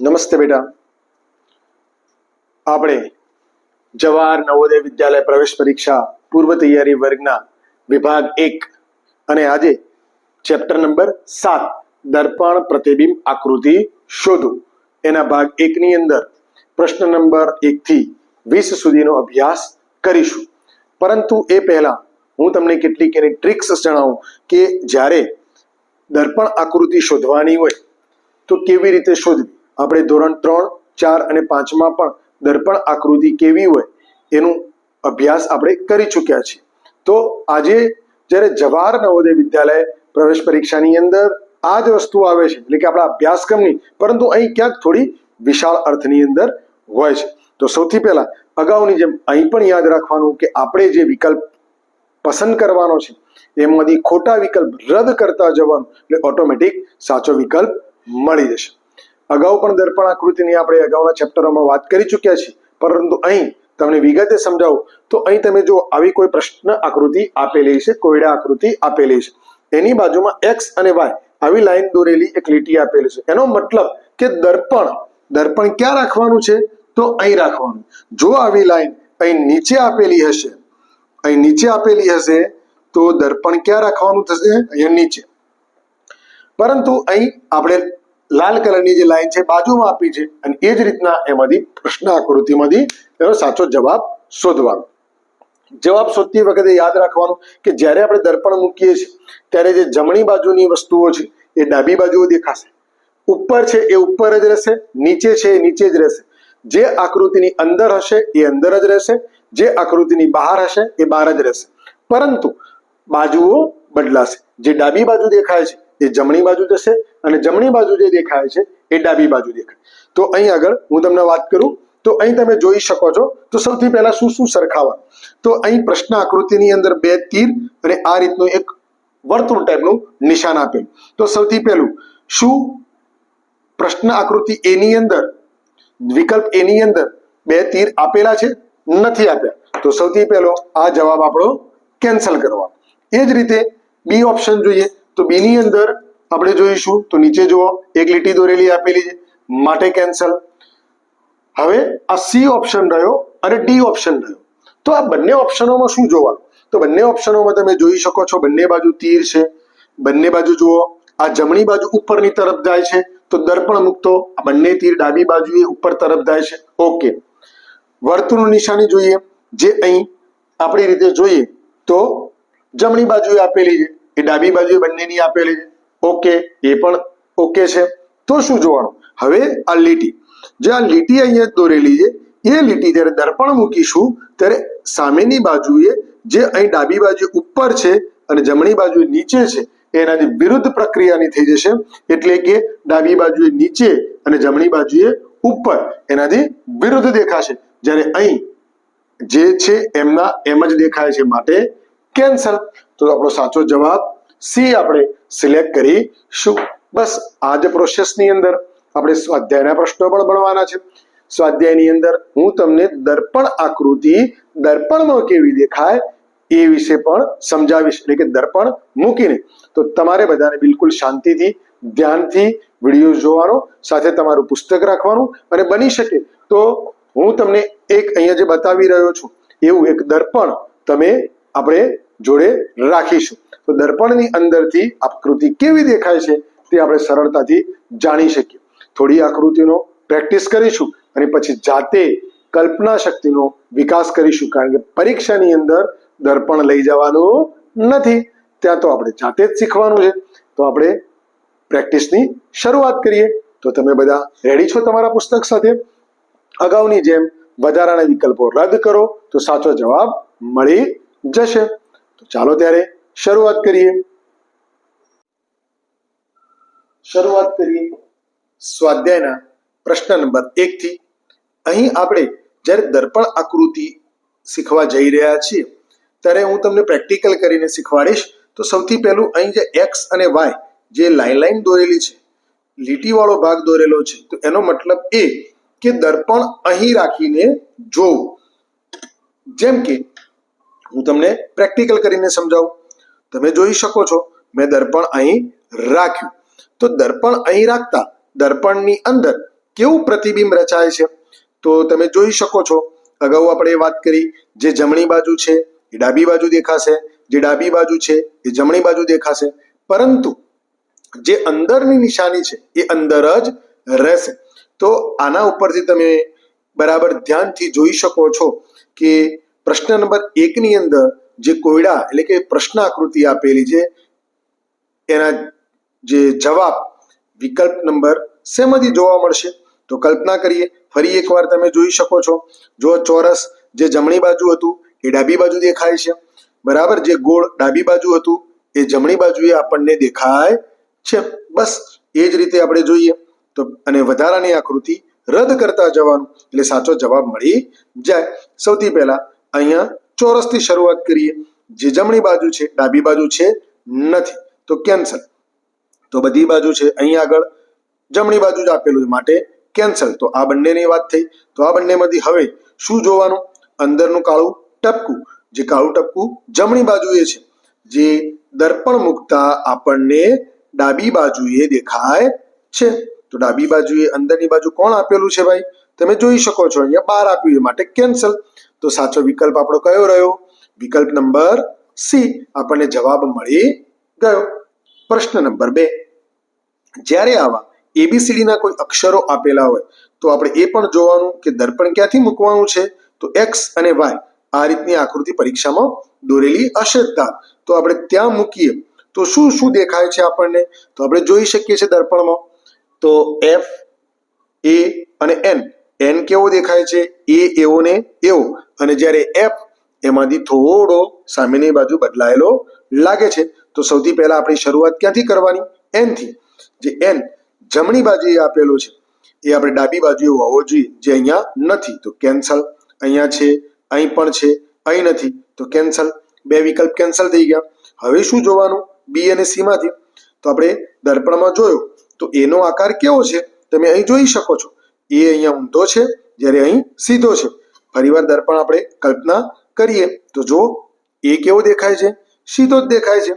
નમસ્તે બેટા. આપણે જવાહર નવોદય વિદ્યાલય પ્રવેશ પરીક્ષા પૂર્વ તૈયારી વર્ગના વિભાગ એક અને આજે ચેપ્ટર નંબર સાત, દર્પણ પ્રતિબિંબ આકૃતિ શોધો. એના ભાગ એકની અંદર પ્રશ્ન નંબર એક થી વીસ સુધીનો અભ્યાસ કરીશું. પરંતુ એ પહેલા હું તમને કેટલીક એની ટ્રિક્સ જણાવું કે જ્યારે દર્પણ આકૃતિ શોધવાની હોય તો કેવી રીતે શોધવી? આપણે ધોરણ ત્રણ, ચાર અને પાંચમાં પણ દર્પણ આકૃતિ કેવી હોય એનું અભ્યાસ આપણે કરી ચૂક્યા છીએ. તો આજે જ્યારે જવાહર નવોદય વિદ્યાલય પ્રવેશ પરીક્ષાની અંદર આ જ વસ્તુ આવે છે, એટલે કે આપણા અભ્યાસક્રમની, પરંતુ અહીં ક્યાંક થોડી વિશાળ અર્થની અંદર હોય છે. તો સૌથી પહેલા અગાઉની જેમ અહીં પણ યાદ રાખવાનું કે આપણે જે વિકલ્પ પસંદ કરવાનો છે, એમાંથી ખોટા વિકલ્પ રદ કરતા જવાનું, એટલે ઓટોમેટિક સાચો વિકલ્પ મળી જશે. અગાઉ પણ દર્પણ આકૃતિની આપણે અગાઉના ચેપ્ટરોમાં વાત કરી ચૂક્યા છીએ. પરંતુ અહીં તમને વિગતે સમજાવું તો અહીં તમે જો આવી કોઈ પ્રશ્ન આકૃતિ આપેલી છે, કોયડા આકૃતિ આપેલી છે. એની બાજુમાં એક્સ અને વાય આવી લાઈન દોરેલી એક લીટી આપેલી છે. એનો મતલબ કે દર્પણ દર્પણ ક્યાં રાખવાનું છે? તો અહીં રાખવાનું. જો આવી લાઈન અહીં નીચે આપેલી હશે, અહીં નીચે આપેલી હશે, તો દર્પણ ક્યાં રાખવાનું થશે? અહીંયા નીચે. પરંતુ અહીં આપણે લાલ કલરની જે લાઈન છે બાજુમાં આપી છે અને એ જ રીતના એમાંથી પ્રશ્ન આકૃતિમાંથી એનો સાચો જવાબ શોધવાનો. જવાબ શોધતી વખતે યાદ રાખવાનું કે જ્યારે આપણે દર્પણ મૂકીએ છીએ, ત્યારે જે જમણી બાજુની વસ્તુઓ છે, એ ડાબી બાજુઓ દેખાશે. ઉપર છે એ ઉપર જ રહેશે, નીચે છે એ નીચે જ રહેશે. જે આકૃતિની અંદર હશે એ અંદર જ રહેશે, જે આકૃતિની બહાર હશે એ બહાર જ રહેશે. પરંતુ બાજુઓ બદલાશે. જે ડાબી બાજુ દેખાય છે એ જમણી બાજુ જશે અને જમણી બાજુ જે દેખાય છે એ ડાબી બાજુ દેખાય. તો અહીં આગળ હું તમને વાત કરું, તો અહીં તમે જોઈ શકો છો, તો સૌથી પહેલા શું શું સરખાવા તો અહીં પ્રશ્ન આકૃતિની અંદર બે તીર અને આ રીતનું એક વર્તુળ ટાઈપનું નિશાન આપેલું. તો સૌથી પહેલું, શું પ્રશ્ન આકૃતિ એની અંદર, વિકલ્પ એની અંદર બે તીર આપેલા છે? નથી આપ્યા. તો સૌથી પહેલો આ જવાબ આપણો કેન્સલ કરવા એ જ રીતે બી ઓપ્શન જોઈએ. તો બી ની અંદર આપણે જોઈશું, તો નીચે જુઓ, એક લીટી દોરેલી આપેલી છે, માટે કેન્સલ હવે આ સી ઓપ્શન રહ્યો અને ડી ઓપ્શન રહ્યો. તો આ બંને ઓપ્શનોમાં શું જોવાનું? તો બંને ઓપ્શનોમાં તમે જોઈ શકો છો, બંને બાજુ તીર છે. બંને બાજુ જુઓ, આ જમણી બાજુ ઉપરની તરફ જાય છે, તો દર્પણ મુક્તો, આ બંને તીર ડાબી બાજુએ ઉપર તરફ જાય છે. ઓકે વર્તુળનું નિશાની જોઈએ, જે અહીં આપણી રીતે જોઈએ, તો જમણી બાજુએ આપેલી છે. એ ડાબી બાજુએ બંનેની આપેલી છે ઓકે એ પણ ઓકે છે. તો શું જોવાનું? હવે આ લીટી. જે આ લીટી અહીંયા દોરેલી છે, એ લીટી જ્યારે દર્પણ મૂકીશું, ત્યારે સામેની બાજુએ જે અહીં ડાબી બાજુ ઉપર છે અને જમણી બાજુ નીચે છે, એનાથી વિરુદ્ધ પ્રક્રિયાની થઈ જશે. એટલે કે ડાબી બાજુએ નીચે અને જમણી બાજુએ ઉપર. એનાથી વિરુદ્ધ દેખાશે. જ્યારે અહીં જે છે, એમના, એમ જ દેખાય છે માટે કેન્સલ. તો આપણો સાચો જવાબ સી આપણે સિલેક્ટ કરીશું બસ આ જ પ્રોસેસની અંદર આપણે સ્વાધ્યાયના પ્રશ્નો પણ ભણવાના છે. સ્વાધ્યાયની અંદર હું તમને દર્પણ આકૃતિ દર્પણમાં કેવી દેખાય એ વિશે પણ સમજાવીશ. એટલે કે દર્પણ મૂકીને. તો તમારે બધાને બિલકુલ શાંતિથી, ધ્યાનથી વીડિયો જોવાનો, સાથે તમારું પુસ્તક રાખવાનું અને બની શકે. તો હું તમને એક અહીંયા જે બતાવી રહ્યો છું, એવું એક દર્પણ તમે આપણે જોડે રાખીશું. તો દર્પણની અંદરથી આકૃતિ કેવી દેખાય છે તે આપણે સરળતાથી જાણી શકીએ. થોડી આકૃતિનો પ્રેક્ટિસ કરીશું અને પછી જાતે કલ્પના શક્તિનો વિકાસ કરીશું કારણ કે પરીક્ષાની અંદર દર્પણ લઈ જવાનું નથી. ત્યાં તો આપણે જાતે જ શીખવાનું છે. તો આપણે પ્રેક્ટિસની શરૂઆત કરીએ. તો તમે બધા રેડી છો તમારા પુસ્તક સાથે? અગાઉની જેમ વધારાના વિકલ્પો રદ કરો તો સાચો જવાબ મળી જશે. તો ચાલો ત્યારે શરૂઆત કરીએ. શરૂઆત કરીએ સ્વાધ્યાયના પ્રશ્ન નંબર એક થી અહીં આપણે જ્યારે દર્પણ આકૃતિ શીખવા જઈ રહ્યા છીએ, ત્યારે હું તમને પ્રેક્ટિકલ કરીને શીખવાડીશ. તો સૌથી પહેલું અહીં જે એક્સ અને વાય જે લાઈન લાઈન દોરેલી છે, લીટીવાળો ભાગ દોરેલો છે, તો એનો મતલબ એ કે દર્પણ અહીં રાખીને જોવું. જેમ કે હું તમને પ્રેક્ટિકલ કરીને સમજાવું. તમે જોઈ શકો છો, મેં દર્પણ અહીં રાખ્યું. તો દર્પણ અહીં રાખતા દર્પણની અંદર કેવું પ્રતિબિંબ રચાય છે? તો તમે જોઈ શકો છો, અગાઉ આપણે વાત કરી, જે જમણી બાજુ છે, એ ડાબી બાજુ દેખાશે. જે ડાબી બાજુ છે, એ જમણી બાજુ દેખાશે. પરંતુ જે અંદરની નિશાની છે, એ અંદર જ રહેશે. તો આના ઉપરથી તમે બરાબર ધ્યાનથી જોઈ શકો છો કે પ્રશ્ન નંબર એકની અંદર જે કોયડા એટલે કે પ્રશ્ન આકૃતિ આપેલી છે, એના જે જવાબ વિકલ્પ નંબર શેમાંથી જોવા મળશે? તો કલ્પના કરીએ, ફરી એકવાર તમે જોઈ શકો છો. જો ચોરસ જે જમણી બાજુ હતું, એ ડાબી બાજુ દેખાય છે. બરાબર? જે ગોળ ડાબી બાજુ હતું, એ જમણી બાજુએ આપણને દેખાય છે. બસ, એ જ રીતે આપણે જોઈએ. તો, અને વધારાની આકૃતિ રદ કરતા જવાનું, એટલે સાચો જવાબ મળી જાય. સૌથી પહેલા અહીંયા ચોરસથી શરૂઆત કરીએ. જે જમણી બાજુ છે, ડાબી બાજુ છે, નથી. તો કેન્સલ. તો બધી બાજુ છે અહીં આગળ જમણી બાજુ જ આપેલું છે માટે કેન્સલ. તો આ બંનેની વાત થઈ. તો આ બંનેમાંથી હવે શું જોવાનું? અંદરનું કાળું ટપકું. જે કાળું ટપકું જમણી બાજુએ છે. જે દર્પણ મૂકતા આપણને ડાબી બાજુએ દેખાય છે. તો ડાબી બાજુએ અંદરની બાજુ કોણ આપેલું છે ભાઈ? તમે જોઈ શકો છો, અહીંયા બાર આપ્યું એ માટે કેન્સલ. તો સાચો વિકલ્પ આપણો કયો રહ્યો? વિકલ્પ નંબર સી. આપણને જવાબ મળી ગયો. પ્રશ્ન નંબર બે. જ્યારે આવા એબીસીડીના કોઈ અક્ષરો આપેલા હોય, તો આપણે એ પણ જોવાનું કે દર્પણ ક્યાંથી મૂકવાનું છે? તો એક્સ અને વાય આ રીતની આકૃતિ પરીક્ષામાં દોરેલી હશે તો આપણે ત્યાં મૂકીએ. તો શું શું દેખાય છે આપણને? તો આપણે જોઈ શકીએ છીએ દર્પણમાં. તો એફ, એ અને એન. એન કેવો દેખાય છે? એ એવો ને એવો. અને જ્યારે એફ એમાંથી થોડો સામેની બાજુ બદલાયેલો લાગે છે. તો સૌથી પહેલા આપણી શરૂઆત ક્યાંથી કરવાની? એનથી. જે એન જમણી બાજુએ આપેલો છે, એ આપણે ડાબી બાજુએ હોવો જોઈએ. જે અહીંયા નથી, તો કેન્સલ. અહીંયા છે, અહીં પણ છે, અહીં નથી, તો કેન્સલ. બે વિકલ્પ કેન્સલ થઈ ગયા. હવે શું જોવાનું? બી અને સી માંથી. તો આપણે દર્પણમાં જોયો. તો એનો આકાર કેવો છે? તમે અહીં જોઈ શકો છો. એ અહીંયા ઊંધો છે, જ્યારે અહીં સીધો છે. ફરીવાર દર્પણ આપણે કલ્પના કરીએ. તો જો એ કેવો દેખાય છે? સીધો જ દેખાય છે.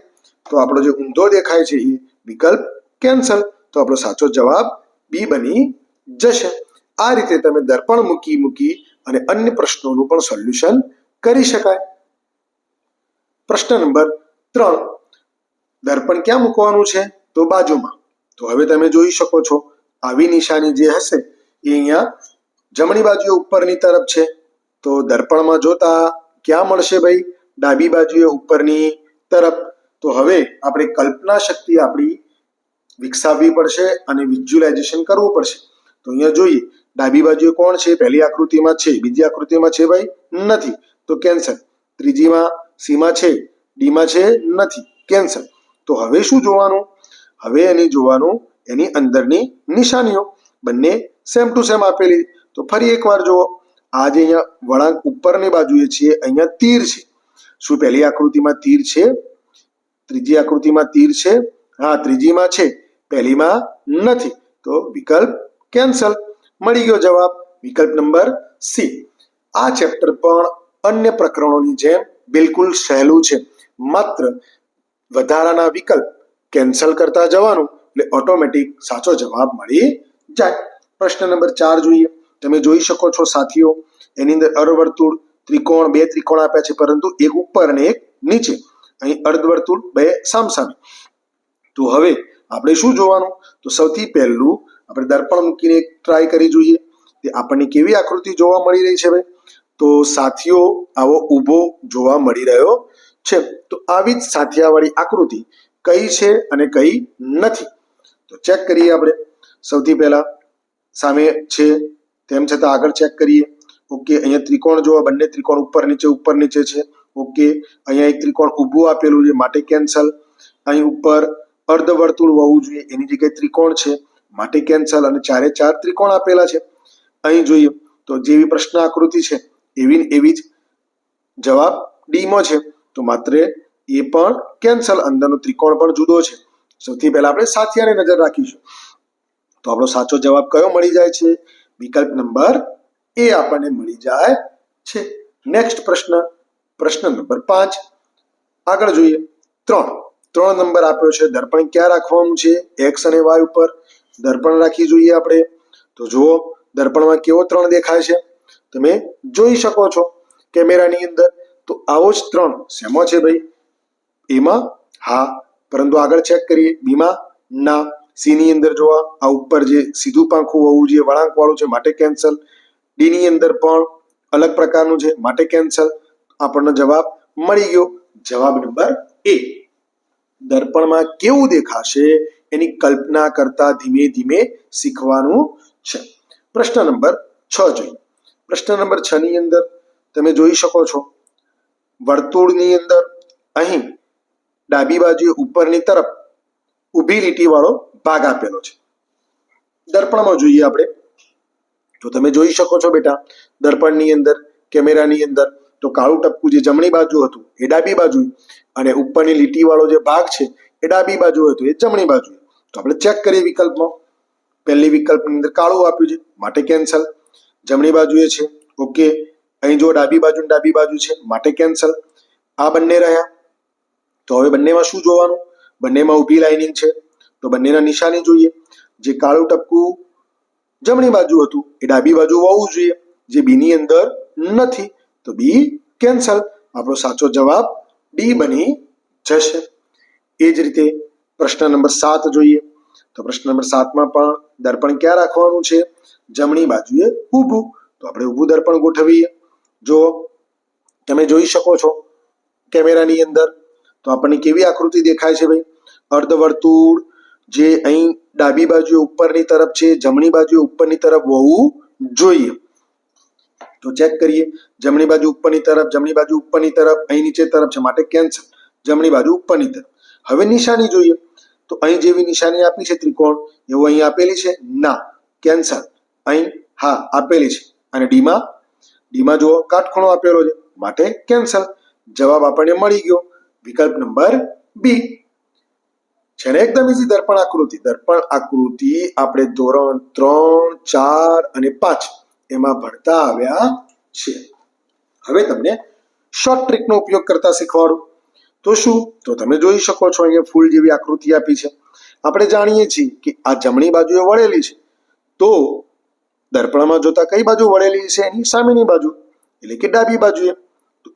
તો આપણો જે ઊંધો દેખાય છે, એ વિકલ્પ કેન્સલ. તો આપણો સાચો જવાબ બી બની જશે. આ રીતે તમે દર્પણ મૂકી મૂકી અને અન્ય પ્રશ્નોનું પણ સોલ્યુશન કરી શકાય. પ્રશ્ન નંબર ત્રણ. દર્પણ ક્યાં મૂકવાનું છે? તો બાજુમાં. તો હવે તમે જોઈ શકો છો, આવી નિશાની જે હશે એ અહીંયા જમણી બાજુએ ઉપરની તરફ છે. તો દર્પણમાં જોતા ક્યાં મળશે ભાઈ? ડાબી બાજુએ ઉપરની તરફ. તો હવે આપણે કલ્પના શક્તિ આપણી વિકસાવવી પડશે અને વિઝ્યુલાઇઝેશન કરવું પડશે. તો અહીંયા જોઈએ, ડાબી બાજુએ કોણ છે? પહેલી આકૃતિમાં છે. બીજી આકૃતિમાં છે ભાઈ? નથી. તો કેન્સલ. ત્રીજીમાં સીમાં છે. ડીમાં છે? નથી. કેન્સલ. તો હવે શું જોવાનું? હવે એની જોવાનું એની અંદરની નિશાનીઓ. બંને સેમ ટુ સેમ આપેલી. તો ફરી એકવાર જુઓ આજે અહીંયા વળાંક ઉપરની બાજુએ છીએ અહીંયા તીર છે. શું પહેલી આકૃતિમાં તીર છે? ત્રીજી આકૃતિમાં તીર છે? હા, ત્રીજીમાં છે. પહેલીમાં નથી. તો વિકલ્પ કેન્સલ મળી ગયો જવાબ વિકલ્પ નંબર સી આ ચેપ્ટર પણ અન્ય પ્રકરણોની જેમ બિલકુલ સહેલું છે. માત્ર વધારાના વિકલ્પ કેન્સલ કરતા જવાનું એટલે ઓટોમેટિક સાચો જવાબ મળી જાય. પ્રશ્ન નંબર ચાર જોઈએ. તમે જોઈ શકો છો સાથીઓ, એની અંદર અર્ધવર્તુળ ત્રિકોણ બે ત્રિકોણ આપ્યા છે, પરંતુ એક ઉપર અને એક નીચે. અહીં અર્ધવર્તુળ બે સામસામે. તો હવે આપણે શું જોવાનું? તો સૌથી પહેલું આપણે દર્પણ મૂકીને ટ્રાય કરી જોઈએ. તે આપણને કેવી આકૃતિ જોવા મળી રહી છે ભાઈ તો સાથીઓ, આવો ઊભો જોવા મળી રહ્યો છે. તો આવી જ સાથિયાવાળી આકૃતિ કઈ છે અને કઈ નથી. તો ચેક કરીએ આપણે. સૌથી પહેલા સામે છે. તેમ છતાં આગળ ચેક કરીએ. ઓકે, અહીંયા ત્રિકોણ જોવા, બંને ત્રિકોણ ઉપર નીચે ઉપર નીચે છે. ઓકે, અહીંયા એક ત્રિકોણ ઊભું આપેલું છે, માટે કેન્સલ અહીં ઉપર અર્ધવર્તુળ હોવું જોઈએ, એની જગ્યાએ ત્રિકોણ છે, માટે કેન્સલ અને ચારે ચાર ત્રિકોણ આપેલા છે. અહીં જોઈએ, તો જેવી પ્રશ્ન આકૃતિ છે, એવી એવી જ જવાબ ડીમાં છે. તો માત્ર એ પણ કેન્સલ અંદરનો ત્રિકોણ પણ જુદો છે. સૌથી પહેલા આપણે સાથિયાને નજર રાખીશું. તો આપણો સાચો જવાબ કયો મળી જાય છે? વિકલ્પ નંબર એ આપણને મળી જાય છે. નેક્સ્ટ પ્રશ્ન પ્રશ્ન નંબર પાંચ. આગળ જોઈએ. ત્રણ. ત્રણ નંબર આપ્યો છે. દર્પણ ક્યાં રાખવાનું છે? એક્સ અને વાય ઉપર. દર્પણ રાખી જોઈએ આપણે. તો જુઓ, દર્પણમાં કેવો ત્રણ દેખાય છે. તમે જોઈ શકો છો કેમેરાની અંદર. તો આવો જ ત્રણ. શેમાં છે ભાઈ? એમાં? હા. પરંતુ આગળ ચેક કરીએ. બીમાં? ના. સી ની અંદર જોવા આ ઉપર જે સીધું પાંખું હોવું જોઈએ, વળાંક વાળું છે, માટે કેન્સલ ડી ની અંદર પણ અલગ પ્રકારનું છે, માટે કેન્સલ આપણને જવાબ મળી ગયો. જવાબ નંબર એ. દર્પણમાં કેવું દેખાશે એની કલ્પના કરતા ધીમે ધીમે શીખવાનું છે. પ્રશ્ન નંબર છ જોઈએ. પ્રશ્ન નંબર છ ની અંદર તમે જોઈ શકો છો. વર્તુળની અંદર અહીં ડાબી બાજુ ઉપરની તરફ ઊભી લીટી વાળો ભાગ આપેલો છે. દર્પણમાં જોઈએ આપણે. તો તમે જોઈ શકો છો બેટા, દર્પણની અંદર, કેમેરાની અંદર, તો કાળું ટપકું જે જમણી બાજુ હતું, એ ડાબી બાજુ, અને ઉપરની લીટી વાળો જે ભાગ છે, એ ડાબી બાજુ હતો, એ જમણી બાજુ. તો આપણે ચેક કરીએ વિકલ્પમાં. પહેલી વિકલ્પની અંદર કાળું આપ્યું છે, માટે કેન્સલ જમણી બાજુએ છે ઓકે અહીં જો ડાબી બાજુ ડાબી બાજુ છે, માટે કેન્સલ આ બંને રહ્યા. તો હવે બંનેમાં શું જોવાનું? બંનેમાં ઊભી લાઇનિંગ છે. તો બંનેના નિશાની જોઈએ. જે કાળું ટપકું જમણી બાજુ હતું, એ ડાબી બાજુ હોવું જોઈએ. જે બી ની અંદર નથી. તો બી કેન્સલ આપણો સાચો જવાબ ડી બની જશે. એ જ રીતે પ્રશ્ન નંબર સાત જોઈએ. તો પ્રશ્ન નંબર સાતમાં પણ દર્પણ ક્યાં રાખવાનું છે? જમણી બાજુએ ઊભું. તો આપણે ઊભું દર્પણ ગોઠવીએ. જો તમે જોઈ શકો છો, કેમેરાની અંદર તો આપણને કેવી આકૃતિ દેખાય છે ભાઈ? અર્ધવર્તુળ જે અહીં ડાબી બાજુ ઉપરની તરફ છે, જમણી બાજુ ઉપરની તરફ હોવું જોઈએ. તો ચેક કરીએ. જમણી બાજુ ઉપરની તરફ, જમણી બાજુ ઉપરની તરફ, અહીં નીચે તરફ છે, માટે કેન્સલ. જમણી બાજુ ઉપરની તરફ. હવે નિશાની જોઈએ. તો અહીં જેવી નિશાની આપી છે ત્રિકોણ, એવું અહીં આપેલી છે? ના. કેન્સલ. અહીં હા, આપેલી છે. અને ડીમાં? ડીમાં જુઓ, કાટખૂણો આપેલો છે. માટે કેન્સલ. જવાબ આપણને મળી ગયો. વિકલ્પ નંબર બી છે એકદમ ઇઝી દર્પણ આકૃતિ દર્પણ આકૃતિ આપણે ધોરણ ત્રણ, ચાર અને પાંચ એમાં ભણતા આવ્યા છે હવે તમને શોર્ટ ટ્રીકનો ઉપયોગ કરતા શીખવાડું. તો શું? તો તમે જોઈ શકો છો અહીંયા ફૂલ જેવી આકૃતિ આપી છે. આપણે જાણીએ છીએ કે આ જમણી બાજુએ વળેલી છે. તો દર્પણમાં જોતા કઈ બાજુ વળેલી છે? એની સામેની બાજુ, એટલે કે ડાબી બાજુએ.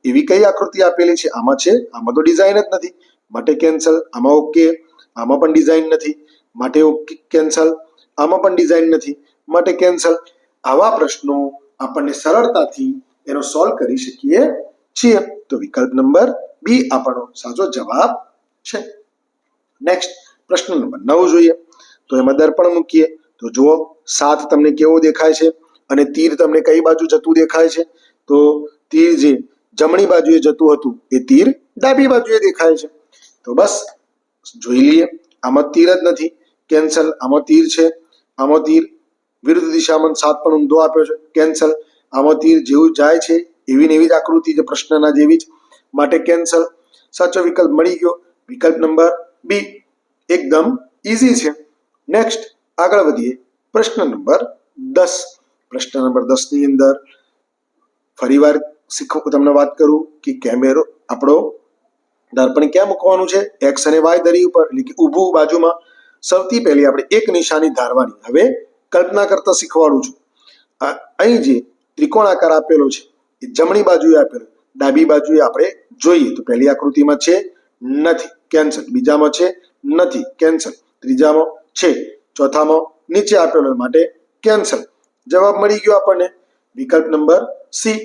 એવી કઈ આકૃતિ આપેલી છે? આમાં છે, આમાં તો ડિઝાઇન જ નથી. માટે કેન્સલ આમાં ઓકે આમાં પણ ડિઝાઇન નથી. માટે ઓકે કેન્સલ આમાં પણ ડિઝાઇન નથી. માટે કેન્સલ આવા પ્રશ્નો આપણને સરળતાથી એનો સોલ્વ કરી શકીએ છીએ. તો વિકલ્પ નંબર બી આપણો સાચો જવાબ છે. નેક્સ્ટ પ્રશ્ન નંબર નવ જોઈએ. તો એમાં દર્પણ મૂકીએ. તો જુઓ, સાત તમને કેવો દેખાય છે અને તીર તમને કઈ બાજુ જતું દેખાય છે? તો તીર જે જમણી બાજુએ જતું હતું એ તીર ડાબી બાજુએ દેખાય છે. તો બસ, જોઈ લઈએ. આમાં તીર જ નથી. કેન્સલ. આમાં તીર છે. આમાં તીર વિરુદ્ધ દિશામાં સાત પણ ઊંધો આપ્યો છે. કેન્સલ. આમાં તીર જેવું જાય છે, એવી ને એવી જ આકૃતિ છે, પ્રશ્નના જેવી જ. માટે કેન્સલ. સાચો વિકલ્પ મળી ગયો. વિકલ્પ નંબર બી. એકદમ ઇઝી છે. નેક્સ્ટ, આગળ વધીએ. પ્રશ્ન નંબર દસ. પ્રશ્ન નંબર દસની અંદર ફરીવાર શીખવું તમને વાત કરું કે કેમેરો આપણો દર્પણ ક્યાં મૂકવાનું છે? એક્સ અને વાય દરી ઉપર એટલે કે ઊભું બાજુમાં. સૌથી પહેલી આપણે એક નિશાની ધારવાની. હવે કલ્પના કરતા શીખવાડું છું. અહીં જે ત્રિકોણ આકાર આપેલો છે, એ જમણી બાજુએ આપેલો. ડાબી બાજુએ આપણે જોઈએ તો પહેલી આકૃતિમાં છે, નથી, કેન્સલ. બીજામાં છે, નથી, કેન્સલ. ત્રીજામાં છે, ચોથામાં નીચે આપેલો માટે કેન્સલ. જવાબ મળી ગયો આપણને. વિકલ્પ નંબર સી.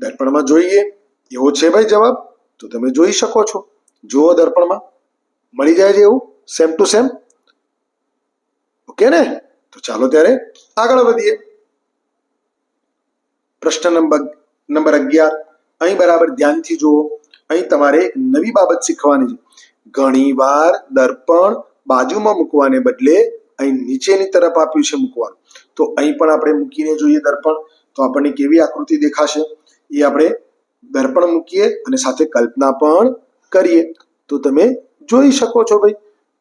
દર્પણમાં જોઈએ, એવો છે ભાઈ જવાબ? તો તમે જોઈ શકો છો. જુઓ દર્પણમાં. મળી જાય છે એવું? સેમ ટુ સેમ ઓકે ને? તો ચાલો ત્યારે આગળ વધીએ. પ્રશ્ન નંબર નંબર અગિયાર. અહીં બરાબર ધ્યાનથી જુઓ. અહીં તમારે નવી બાબત શીખવાની છે. ઘણીવાર દર્પણ બાજુમાં મૂકવાને બદલે અહીં નીચેની તરફ આપ્યું છે મૂકવાનું. તો અહીં પણ આપણે મૂકીને જોઈએ દર્પણ. તો આપણને કેવી આકૃતિ દેખાશે? એ આપણે દર્પણ મૂકીએ અને સાથે કલ્પના પણ કરીએ. તો તમે જોઈ શકો છો ભાઈ,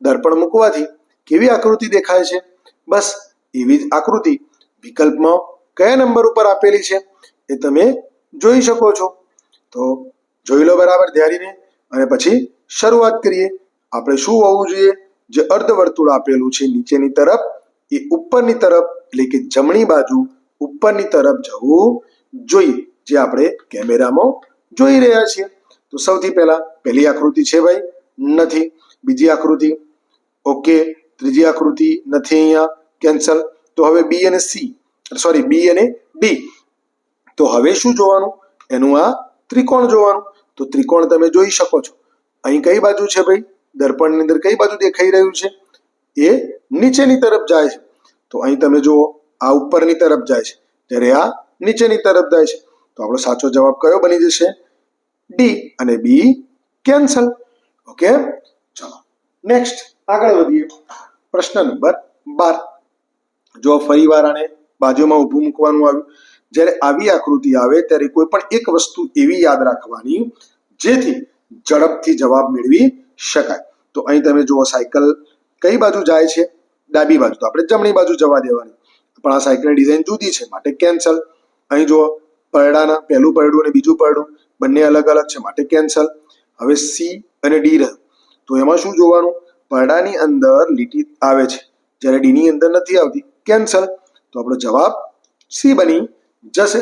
દર્પણ મૂકવાથી કેવી આકૃતિ દેખાય છે? બસ એવી જ આકૃતિ વિકલ્પમાં કયા નંબર ઉપર આપેલી છે એ તમે જોઈ શકો છો. તો જોઈ લો બરાબર ધ્યારીને અને પછી શરૂઆત કરીએ. આપણે શું હોવું જોઈએ? જે અર્ધવર્તુળ આપેલું છે નીચેની તરફ, એ ઉપરની તરફ એટલે કે જમણી બાજુ ઉપરની તરફ જવું જોઈએ. જે આપણે કેમેરામાં જોઈ રહ્યા છીએ. તો સૌથી પહેલા પહેલી આકૃતિ છે ભાઈ? નથી. બીજી આકૃતિ? ઓકે. ત્રીજી આકૃતિ નથી અહીંયા. કેન્સલ. તો હવે બી અને સી. સોરી, બી અને ડી. તો હવે શું જોવાનું? એનું આ ત્રિકોણ જોવાનું. તો ત્રિકોણ તમે જોઈ શકો છો. અહીં કઈ બાજુ છે ભાઈ? દર્પણની અંદર કઈ બાજુ દેખાઈ રહ્યું છે? એ નીચેની તરફ જાય છે. તો અહીં તમે જુઓ, આ ઉપરની તરફ જાય છે. જ્યારે આ નીચેની તરફ જાય છે. તો આપણો સાચો જવાબ કયો બની જશે? ડી અને બી કેન્સલ ઓકે ચલો. નેક્સ્ટ આગળ વધીએ. પ્રશ્ન નંબર બાર. જો ફરીવાર આને બાજુમાં ઊભું મૂકવાનું આવ્યું, જ્યારે આવી આકૃતિ આવે, ત્યારે કોઈ પણ એક વસ્તુ એવી યાદ રાખવાની, જેથી ઝડપથી જવાબ મેળવી શકાય. તો અહીં તમે જુઓ, સાયકલ કઈ બાજુ જાય છે? ડાબી બાજુ. તો આપણે જમણી બાજુ જવા દેવાની. પણ આ સાયકલની ડિઝાઇન જુદી છે, માટે કેન્સલ અહીં જુઓ પરડાના પહેલું પરડું અને બીજું પરડું બંને અલગ અલગ છે, માટે કેન્સલ હવે સી અને ડી રહ્યું તો એમાં શું જોવાનું? પરડાની અંદર લીટી આવે છે. જ્યારે ડી ની અંદર નથી આવતી કેન્સલ તો આપણો જવાબ સી બની જશે.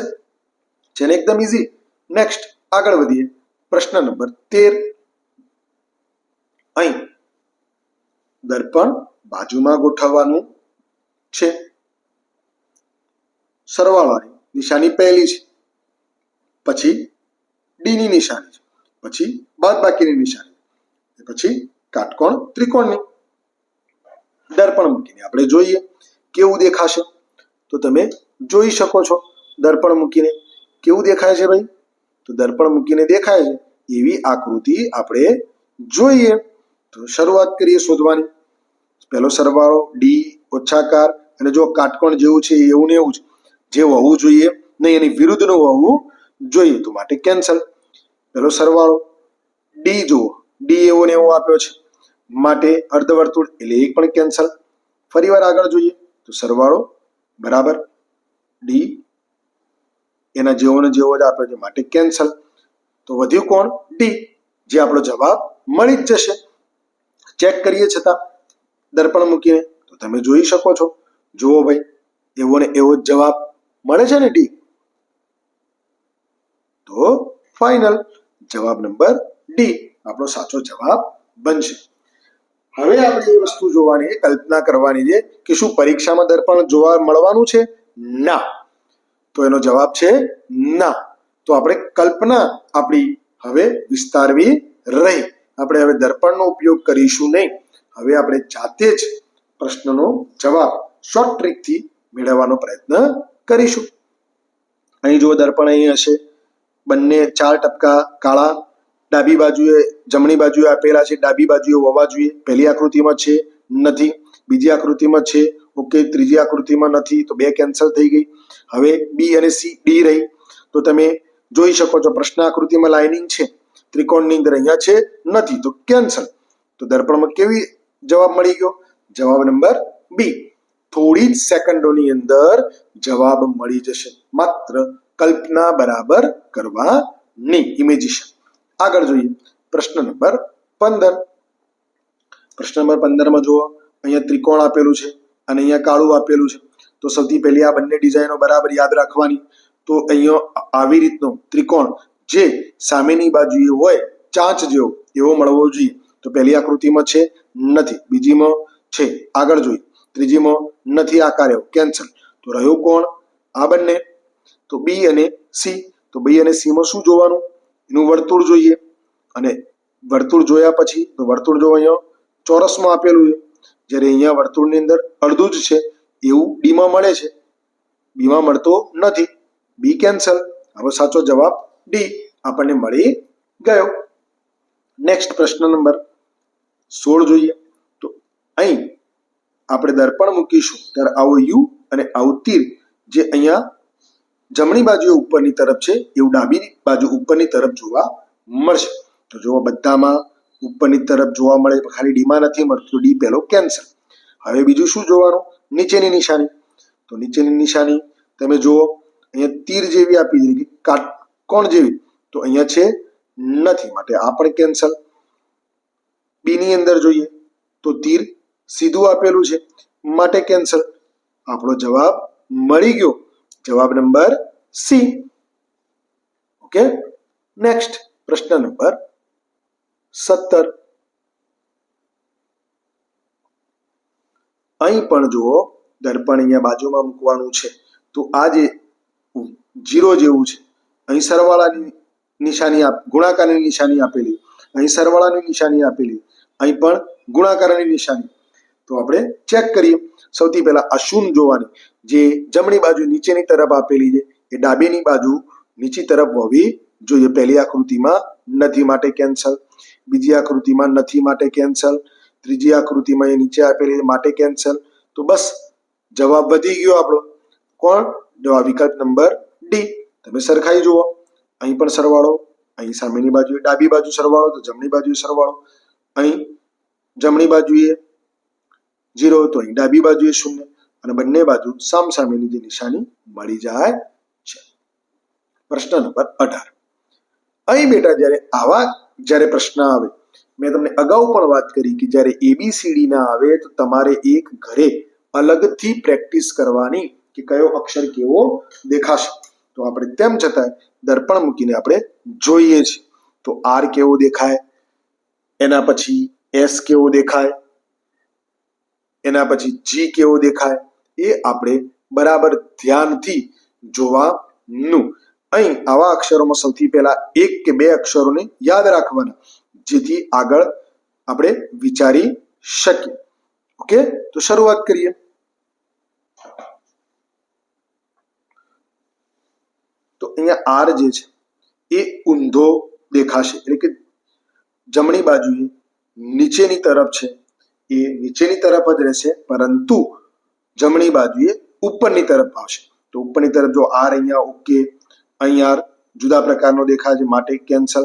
જેને એકદમ ઇઝી નેક્સ્ટ આગળ વધીએ. પ્રશ્ન નંબર તેર. અહીં દર્પણ બાજુમાં ગોઠવવાનું છે. સરવાળાની નિશાની પહેલી છે. પછી ડી ની નિશાની છે. પછી બાદ બાકીની નિશાની પછી કાટકોણ ત્રિકોણની. દર્પણ મૂકીને. આપણે જોઈએ કેવું દેખાશે. તો તમે જોઈ શકો છો. દર્પણ મૂકીને. કેવું દેખાય છે ભાઈ? તો દર્પણ મૂકીને દેખાય છે. એવી આકૃતિ આપણે જોઈએ. તો શરૂઆત કરીએ શોધવાની. પહેલો સરવાળો ડી ઓછાકાર. અને જો કાટકોણ જેવું છે એવું ને એવું જ. જે હોવું જોઈએ. નહીં, એની વિરુદ્ધનું હોવું જોઈએ તો માટે કેન્સલ પેલો સરવાળો. ડી જુઓ. ડી એવો ને એવો આપ્યો છે. માટે અર્ધવર્તુળ એટલે એક પણ કેન્સલ ફરીવાર આગળ જોઈએ. તો સરવાળો. બરાબર. ડી એના જેવો ને જેવો જ આપ્યો છે. માટે કેન્સલ તો વધ્યું કોણ? ડી જે આપણો જવાબ મળી જ જશે. ચેક કરીએ છતાં. દર્પણ મૂકીને. તો તમે જોઈ શકો છો. જુઓ ભાઈ. એવો ને એવો જ જવાબ મળે છે ને ડી તો ફાઇનલ જવાબ નંબર ડી આપણો સાચો જવાબ બનશે. હવે આપણે એ વસ્તુ જોવાની કલ્પના કરવાની છે કે શું પરીક્ષામાં દર્પણ જોવા મળવાનું છે? ના. તો એનો જવાબ છે ના. તો આપણે કલ્પના આપણી હવે વિસ્તારવી રહી. આપણે હવે દર્પણનો ઉપયોગ કરીશું નહીં. હવે આપણે જાતે જ પ્રશ્નનો જવાબ શોર્ટ ટ્રીકથી મેળવવાનો પ્રયત્ન કરીશું. અહીં જુઓ દર્પણ અહીં હશે. બંને ચાર ટપકા કાળા, ડાબી બાજુએ જમણી બાજુએ આપેલા છે, ડાબી બાજુએ હોવા જોઈએ પહેલી આકૃતિમાં છે નથી, બીજી આકૃતિમાં છે ઓકે ત્રીજી આકૃતિમાં નથી, તો બે કેન્સલ થઈ ગઈ. હવે બી અને સી ડી રહી. તો તમે જોઈ શકો છો, પ્રશ્ન આકૃતિમાં લાઇનિંગ છે, ત્રિકોણની અંદર અહીંયા છે, નથી, તો કેન્સલ. તો દર્પણમાં કેવી જવાબ મળી ગયો? જવાબ નંબર બી થોડી જ સેકન્ડોની અંદર જવાબ મળી જશે, માત્ર કલ્પના બરાબર કરવાની ઇમેજિશન આગળ જોઈએ. પ્રશ્ન નંબર પંદર. પ્રશ્ન નંબર પંદરમાં જુઓ. અહીંયા ત્રિકોણ આપેલું છે અને અહીંયા કાળું આપેલું છે. તો સૌથી પહેલી આ બંને ડિઝાઇનો બરાબર યાદ રાખવાની. તો અહીંયા આવી રીતનો ત્રિકોણ જે સામેની બાજુએ હોય, ચાંચ જેવો, એવો મળવો જોઈએ. તો પહેલી આકૃતિમાં છે નથી. બીજીમાં છે. આગળ જોઈએ. ત્રીજીમાં નથી આકાર એવો કેન્સલ. તો રહ્યો કોણ? આ બંને. તો બી અને સી તો બી અને સી માં શું જોવાનું? એનું વર્તુળ જોઈએ. અને વર્તુળ જોયા પછી, તો વર્તુળ જો અહીંયા ચોરસમાં આપેલું છે. જ્યારે અહીંયા વર્તુળની અંદર અડધું જ છે, એવું ડીમાં મળે છે. બીમાં મળતો નથી. બી કેન્સલ હવે સાચો જવાબ ડી આપણને મળી ગયો. નેક્સ્ટ પ્રશ્ન નંબર સોળ જોઈએ. તો અહીં આપણે દર્પણ મૂકીશું. ત્યારે આવો યુ અને આવું તીર જે અહીંયા જમણી બાજુએ ઉપરની તરફ છે, એવું ડાબી બાજુ ઉપરની તરફ જોવા મળશે. તો જુઓ બધામાં ઉપરની તરફ જોવા મળે ખાલી ડીમાં નથી મળતું ડી પહેલો કેન્સલ હવે બીજું શું જોવાનું? નીચેની નિશાની. તો નીચેની નિશાની તમે જુઓ, અહીંયા તીર જેવી આપી દીધી કાટકોણ જેવી? તો અહીંયા છે, નથી, માટે આ પણ કેન્સલ બી ની અંદર જોઈએ, તો તીર સીધું આપેલું છે, માટે કેન્સલ આપણો જવાબ મળી ગયો. જવાબ નંબર સી. ઓકે નેક્સ્ટ પ્રશ્ન નંબર સત્તર. અહીં પણ જુઓ, દર્પણ અહીંયા બાજુમાં મૂકવાનું છે. તો આ જે જીરો જેવું છે, અહીં સરવાળાની નિશાની આપ, ગુણાકારની નિશાની આપેલી. અહીં સરવાળાની નિશાની આપેલી. અહીં પણ ગુણાકારની નિશાની. તો આપણે ચેક કરીએ. સૌથી પહેલા આ શૂન્ય જોવાની. જે જમણી બાજુ નીચેની તરફ આપેલી છે, એ ડાબીની બાજુ નીચી તરફ હોવી જોઈએ. પહેલી આકૃતિમાં નથી માટે કેન્સલ બીજી આકૃતિમાં નથી માટે કેન્સલ ત્રીજી આકૃતિમાં એ નીચે આપેલી માટે કેન્સલ તો બસ, જવાબ વધી ગયો આપણો. કોણ? જવાબ વિકલ્પ નંબર ડી તમે સરખાઈ જુઓ. અહીં પણ સરવાળો. અહીં સામેની બાજુએ ડાબી બાજુ સરવાળો, તો જમણી બાજુએ સરવાળો. અહીં જમણી બાજુએ જીરો તો અહીં ડાબી બાજુએ શૂન્ય અને બંને બાજુ સામસામેની જે નિશાની મળી જાય છે. પ્રશ્ન નંબર અઢાર. અહીં બેટા જ્યારે આવા જ્યારે પ્રશ્ન આવે, મેં તમને અગાઉ પણ વાત કરી કે જ્યારે એબીસીડી ના આવે તો તમારે એક ઘરે અલગથી પ્રેક્ટિસ કરવાની કે કયો અક્ષર કેવો દેખાશે. તો આપણે તેમ છતાં દર્પણ મૂકીને આપણે જોઈએ છીએ. તો આર કેવો દેખાય? એના પછી એસ કેવો દેખાય? એના પછી જી કેવો દેખાય? એ આપણે બરાબર ધ્યાનથી જોવાનું. અહીં આવા અક્ષરોમાં સૌથી પહેલા એક કે બે અક્ષરોને યાદ રાખવાના, જેથી આગળ આપણે વિચારી શકીએ. ઓકે? તો શરૂઆત કરીએ. તો અહીંયા આર જે છે, એ ઊંધો દેખાશે. એટલે કે જમણી બાજુએ નીચેની તરફ છે. એ નીચેની તરફ જ રહેશે, પરંતુ જમણી બાજુએ ઉપરની તરફ આવશે. તો ઉપરની તરફ જો આર અહીંયા ઓકે અહીંયા જુદા પ્રકારનો દેખાય છે, માટે કેન્સલ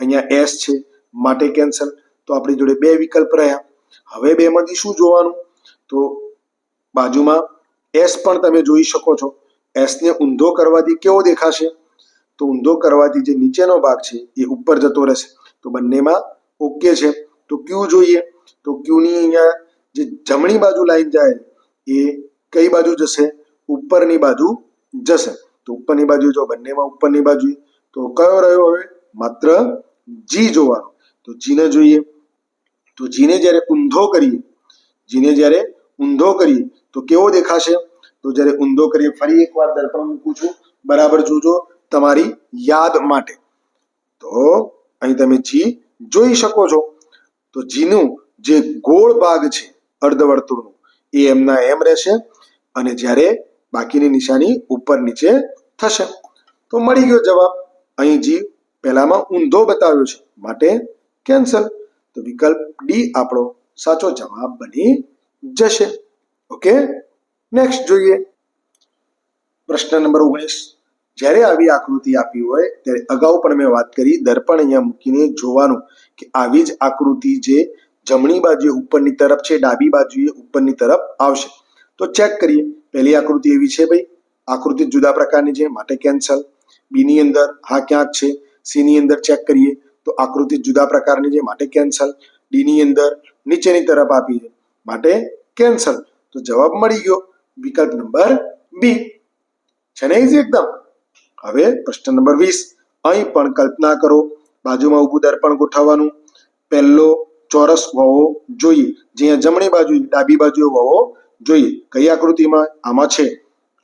અહીંયા એસ છે, માટે કેન્સલ તો આપણી જોડે બે વિકલ્પ રહ્યા. હવે બેમાંથી શું જોવાનું? તો બાજુમાં એસ પણ તમે જોઈ શકો છો. એસ ને ઊંધો કરવાથી કેવો દેખાશે? તો ઊંધો કરવાથી જે નીચેનો ભાગ છે, એ ઉપર જતો રહેશે. તો બંનેમાં ઓકે છે. તો ક્યુ જોઈએ. તો ક્યુની અહીંયા જે જમણી બાજુ લાઈન જાય એ કઈ બાજુ જશે ઉપરની બાજુ જશે તો ઉપરની બાજુ જો બંનેમાં ઉપરની બાજુ તો કયો રહ્યો હવે માત્ર જી જોવાનો તો જીને જોઈએ તો જીને જ્યારે ઊંધો કરીએ જીને જ્યારે ઊંધો કરીએ તો કેવો દેખાશે તો જ્યારે ઊંધો કરીએ ફરી એકવાર દર્પણ મૂકું છું, બરાબર જોજો તમારી યાદ માટે. તો અહીં તમે જી જોઈ શકો છો. તો જીનું જે ગોળ ભાગ છે અર્ધવર્તુળનું, એ એમના એમ રહેશે અને જ્યારે બાકીની નિશાની ઉપર નીચે થશે. તો મળી ગયો જવાબ. અહીં જી પહેલામાં ઊંધો બતાવ્યો છે, માટે કેન્સલ. તો વિકલ્પ ડી આપણો સાચો જવાબ બની જશે. ઓકે? નેક્સ્ટ જોઈએ. પ્રશ્ન નંબર ઓગણીસ. જ્યારે આવી આકૃતિ આપી હોય, ત્યારે અગાઉ પણ મેં વાત કરી, દર્પણ અહીંયા મૂકીને જોવાનું કે આવી જ આકૃતિ જે જમણી બાજુએ ઉપરની તરફ છે, ડાબી બાજુએ ઉપરની તરફ આવશે. તો ચેક કરીએ. પહેલી આકૃતિ એવી છે ભાઈ. આકૃતિ જુદા પ્રકારની છે, માટે કેન્સલ બી ની અંદર હા ક્યાંક છે સી ની અંદર ચેક કરીએ. તો આકૃતિ જુદા પ્રકારની છે, માટે કેન્સલ ડી ની અંદર નીચેની તરફ આપી છે, માટે કેન્સલ તો જવાબ મળી ગયો વિકલ્પ નંબર બી છે ને એકદમ? હવે પ્રશ્ન નંબર વીસ. અહીં પણ કલ્પના કરો. બાજુમાં ઊભું દર્પણ ગોઠવવાનું. પહેલો ચોરસ હોવો જોઈએ. જે જમણી બાજુ, ડાબી બાજુ હોવો જોઈએ. કઈ આકૃતિમાં? આમાં છે.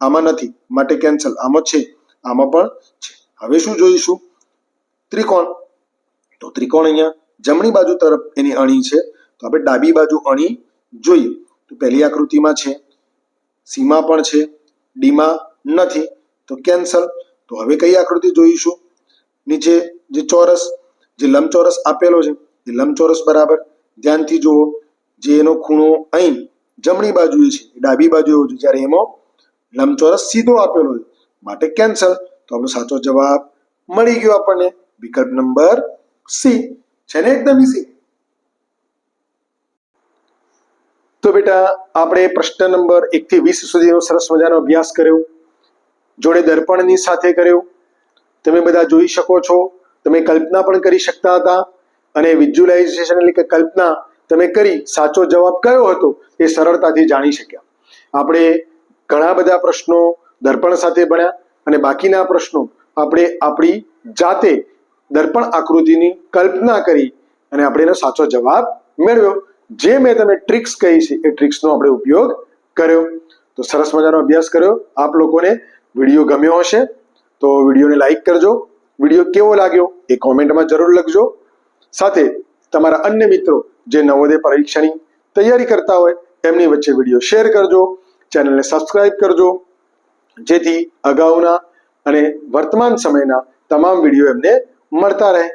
આમાં નથી. માટે કેન્સલ આમાં છે. આમાં પણ છે. હવે શું જોઈશું? ત્રિકોણ. તો ત્રિકોણ અહીંયા જમણી બાજુ તરફ એની અણી છે. તો આપણે ડાબી બાજુ અણી જોઈએ. તો પહેલી આકૃતિમાં છે. સીમાં પણ છે. ડીમાં નથી. તો કેન્સલ તો હવે કઈ આકૃતિ જોઈશું? નીચે જે ચોરસ, જે લંબચોરસ આપેલો છે. લંબચોરસ બરાબર. ધ્યાનથી જુઓ, જે એનો ખૂણો અહીં જમણી બાજુએ છે ડાબી બાજુ હોય છે, જ્યારે એમાં લંબચોરસ સીધો આપેલો છે માટે કેન્સલ. તો આપણો સાચો જવાબ મળી ગયો આપણને. વિકલ્પ નંબર સી. છે ને એકદમ ઈઝી તો બેટા, આપણે પ્રશ્ન નંબર એક થી વીસ સુધીનો સરસ મજાનો અભ્યાસ કર્યો. જોડે દર્પણની સાથે કર્યો. તમે બધા જોઈ શકો છો. તમે કલ્પના પણ કરી શકતા હતા. અને વિઝ્યુલાઇઝેશન એટલે કે કલ્પના તમે કરી, સાચો જવાબ કયો હતો એ સરળતાથી જાણી શક્યા. આપણે ઘણા બધા પ્રશ્નો દર્પણ સાથે ભણ્યા અને બાકીના પ્રશ્નો આપણે આપણી જાતે દર્પણ આકૃતિની કલ્પના કરી અને આપણે એનો સાચો જવાબ મેળવ્યો. જે મેં તમને ટ્રિક્સ કહી છે, એ ટ્રિક્સનો આપણે ઉપયોગ કર્યો. તો સરસ મજાનો અભ્યાસ કર્યો. આપ લોકોને વીડિયો ગમ્યો હશે તો વિડીયોને લાઈક કરજો. વીડિયો કેવો લાગ્યો એ કોમેન્ટમાં જરૂર લખજો. સાથે તમારા અન્ય મિત્રો જે નવોદય પરીક્ષાની તૈયારી કરતા હોય, એમની વચ્ચે વીડિયો શેર કરજો, ચેનલને સબસ્ક્રાઇબ કરજો, જેથી અગાઉના અને વર્તમાન સમયના તમામ વીડિયો એમને મળતા રહે.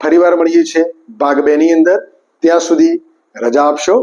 ફરીવાર મળીએ છીએ ભાગ બેની અંદર. ત્યાં સુધી રજા આપશો.